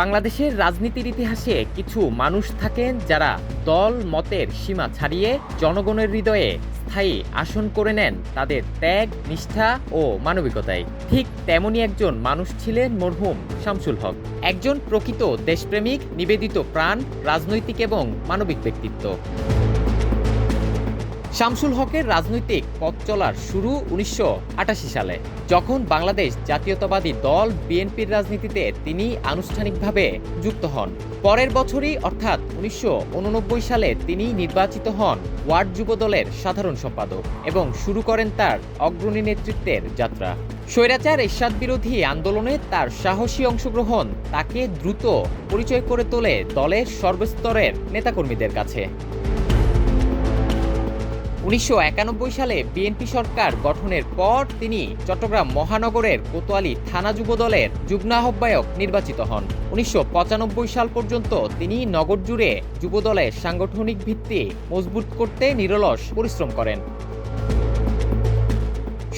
বাংলাদেশের রাজনীতির ইতিহাসে কিছু মানুষ থাকেন যারা দল, মতের সীমা ছাড়িয়ে জনগণের হৃদয়ে স্থায়ী আসন করে নেন তাদের ত্যাগ, নিষ্ঠা ও মানবিকতায়। ঠিক তেমনই একজন মানুষ ছিলেন মরহুম শামসুল হক। একজন প্রকৃত দেশপ্রেমিক, নিবেদিত প্রাণ, রাজনৈতিক এবং মানবিক ব্যক্তিত্ব। শামসুল হকের রাজনৈতিক পথ চলার শুরু উনিশশো আটাশি সালে। যখন বাংলাদেশ জাতীয়তাবাদী দল বিএনপির রাজনীতিতে তিনি আনুষ্ঠানিকভাবে যুক্ত হন। পরের বছরই অর্থাৎ উনিশশো উননব্বই সালে তিনি নির্বাচিত হন ওয়ার্ড যুব দলের সাধারণ সম্পাদক এবং শুরু করেন তার অগ্রণী নেতৃত্বের যাত্রা। স্বৈরাচার এরশাদ বিরোধী আন্দোলনে তার সাহসী অংশগ্রহণ তাকে দ্রুত পরিচয় করে তোলে দলের সর্বস্তরের নেতাকর্মীদের কাছে। উনিশশো একানব্বই সালে বিএনপি সরকার গঠনের পর তিনি চট্টগ্রাম মহানগরের কোতোয়ালি থানা যুব দলের যুগ্ম আহ্বায়ক নির্বাচিত হন। উনিশশো পঁচানব্বই সাল পর্যন্ত তিনি নগর জুড়ে যুব দলের সাংগঠনিক ভিত্তি মজবুত করতে নিরলস পরিশ্রম করেন।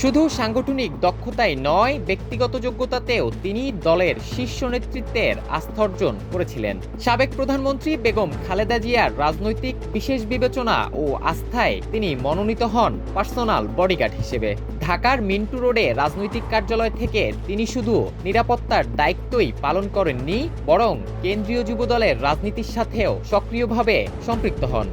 শুধু সাংগঠনিক দক্ষতায় নয়, ব্যক্তিগত যোগ্যতাতেও তিনি দলের শীর্ষ নেতৃত্বের আস্থা অর্জন করেছিলেন। সাবেক প্রধানমন্ত্রী বেগম খালেদা জিয়ার রাজনৈতিক বিশেষ বিবেচনা ও আস্থায় তিনি মনোনীত হন পার্সোনাল বডিগার্ড হিসেবে। ঢাকার মিন্টু রোডে রাজনৈতিক কার্যালয় থেকে তিনি শুধু নিরাপত্তার দায়িত্বই পালন করেননি, বরং কেন্দ্রীয় যুবদলের রাজনীতির সাথেও সক্রিয়ভাবে সম্পৃক্ত হন।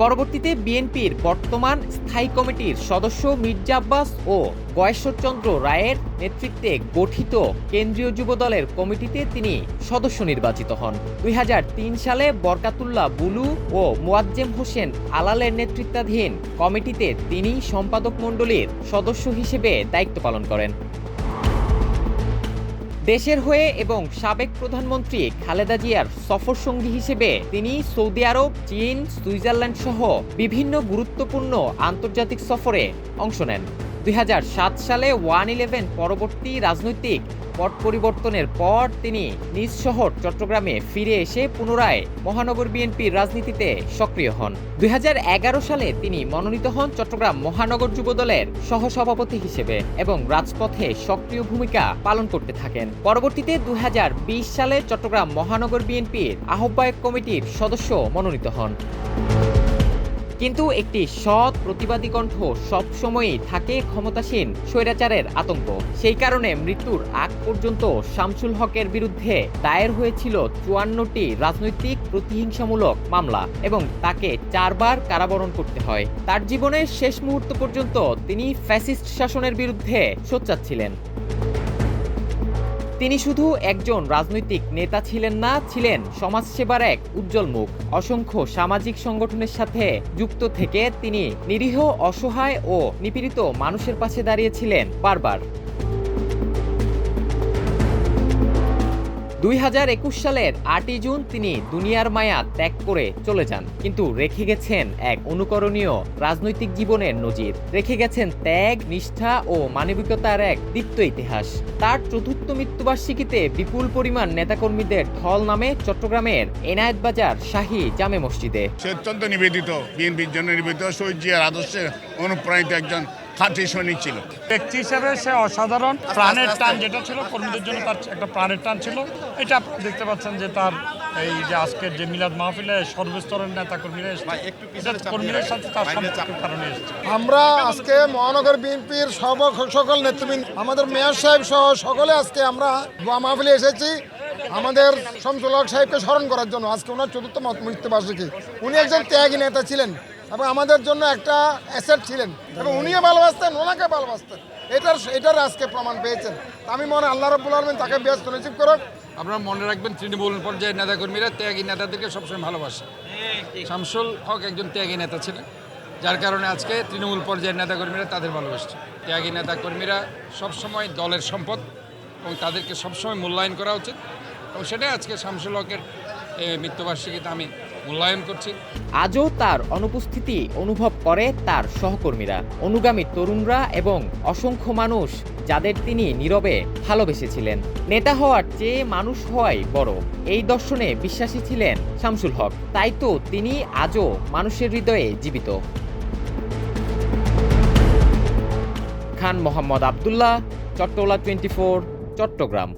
পরবর্তীতে বিএনপির বর্তমান স্থায়ী কমিটির সদস্য মির্জা আব্বাস ও গয়েশ্বরচন্দ্র রায়ের নেতৃত্বে গঠিত কেন্দ্রীয় যুব দলের কমিটিতে তিনি সদস্য নির্বাচিত হন। দুই হাজার তিন সালে বরকাতুল্লাহ বুলু ও মোয়াজ্জেম হোসেন আলালের নেতৃত্বাধীন কমিটিতে তিনি সম্পাদক মণ্ডলীর সদস্য হিসেবে দায়িত্ব পালন করেন। দেশের হয়ে এবং সাবেক প্রধানমন্ত্রী খালেদা জিয়ার সফর সঙ্গী হিসেবে তিনি সৌদি আরব, চীন, সুইজারল্যান্ড সহ বিভিন্ন গুরুত্বপূর্ণ আন্তর্জাতিক সফরে অংশ নেন। দুই হাজার সাত সালে ওয়ান ইলেভেন পরবর্তী রাজনৈতিক পট পরিবর্তনের পর তিনি নিজ শহর চট্টগ্রামে ফিরে এসে পুনরায় মহানগর বিএনপির রাজনীতিতে সক্রিয় হন। দুই হাজার এগারো সালে তিনি মনোনীত হন চট্টগ্রাম মহানগর যুব দলের সহসভাপতি হিসেবে এবং রাজপথে সক্রিয় ভূমিকা পালন করতে থাকেন। পরবর্তীতে দুই হাজার বিশ সালে চট্টগ্রাম মহানগর বিএনপির আহ্বায়ক কমিটির সদস্য মনোনীত হন। কিন্তু একটি সৎ প্রতিবাদী কণ্ঠ সবসময়ই থাকে ক্ষমতাসীন স্বৈরাচারের আতঙ্ক। সেই কারণে মৃত্যুর আগ পর্যন্ত শামসুল হকের বিরুদ্ধে দায়ের হয়েছিল চুয়ান্নটি রাজনৈতিক প্রতিহিংসামূলক মামলা এবং তাকে চারবার কারাবরণ করতে হয়। তার জীবনের শেষ মুহূর্ত পর্যন্ত তিনি ফ্যাসিস্ট শাসনের বিরুদ্ধে সোচ্চার ছিলেন। তিনি শুধু একজন রাজনৈতিক নেতা ছিলেন না, ছিলেন সমাজসেবার এক উজ্জ্বল মুখ। অসংখ্য সামাজিক সংগঠনের সাথে যুক্ত থেকে তিনি নিরীহ, অসহায় ও নিপীড়িত মানুষের পাশে দাঁড়িয়েছিলেন বারবার। দুই হাজার একুশ সালের আটই জুন তিনি দুনিয়ার মায়া ত্যাগ করে চলে যান। কিন্তু রেখে গেছেন এক অনুকরণীয় রাজনৈতিক জীবনের নজির। রেখে গেছেন ত্যাগ, নিষ্ঠা ও মানবিকতার এক দীপ্ত ইতিহাস। তার চতুর্থ মৃত্যুবার্ষিকীতে বিপুল পরিমাণ নেতাকর্মীদের ঢল নামে চট্টগ্রামের এনায়েত বাজার শাহী জামে মসজিদে। নিবেদিত, বিএনপির জন্য নিবেদিত, শহীদ জিয়ার আদর্শে অনুপ্রাণিত একজন খাঁটি সৈনিক ছিল। ব্যক্তি হিসেবে সে অসাধারণ। প্রাণের টান যেটা ছিল কর্মীদের জন্য তার একটা প্রাণের টান ছিল। এটা আপনারা দেখতে পাচ্ছেন যে তার এই যে আজকের যে মিলাদ মাহফিলে সর্বস্তরের নেতা কর্মীরা এসেছে কর্মীদের সাথে তার সম্পর্কের কারণে এসেছে। আমরা আজকে মহানগর বিএনপির সব সকল নেতৃবৃন্দ আমাদের মেয়র সাহেব সহ সকলে আজকে আমরা মাহফিলে এসেছি। আমাদের শামসুল হক সাহেবকে স্মরণ করার জন্য। আজকে ওনার চতুর্থ মত- মৃত্যুবার্ষিকী। উনি একজন ত্যাগী নেতা ছিলেন। এবং আমাদের জন্য একটা অ্যাসেট ছিলেন। এবং উনিও ভালোবাসতেন, ওনাকে ভালোবাসতেন। এটার এটার আজকে প্রমাণ পেয়েছেন। আমি মনে আল্লাহ রব্বুল আলমিন তাকে ব্যস্ত নসিব করুক। আপনারা মনে রাখবেন, তৃণমূল পর্যায়ের নেতাকর্মীরা ত্যাগী নেতাদেরকে সবসময় ভালোবাসে। শামসুল হক একজন ত্যাগী নেতা ছিলেন, যার কারণে আজকে তৃণমূল পর্যায়ের নেতাকর্মীরা তাদের ভালোবাসছে। ত্যাগী নেতাকর্মীরা সবসময় দলের সম্পদ এবং তাদেরকে সবসময় মূল্যায়ন করা উচিত। এবং সেটাই আজকে শামসুল হকের মৃত্যুবার্ষিকীতে আমি মূল্যায়ন করছি। আজও তার অনুপস্থিতি অনুভব করে তার সহকর্মীরা। অনুগামী তরুণরা এবং অসংখ্য মানুষ যাদের তিনি নীরবে ভালোবেসেছিলেন। নেতা হওয়ার চেয়ে মানুষ হওয়াই বড়। এই দর্শনে বিশ্বাসী ছিলেন শামসুল হক। তাই তো তিনি আজও মানুষের হৃদয়ে জীবিত। খান মোহাম্মদ আবদুল্লাহ চট্টলা টোয়েন্টি চট্টগ্রাম।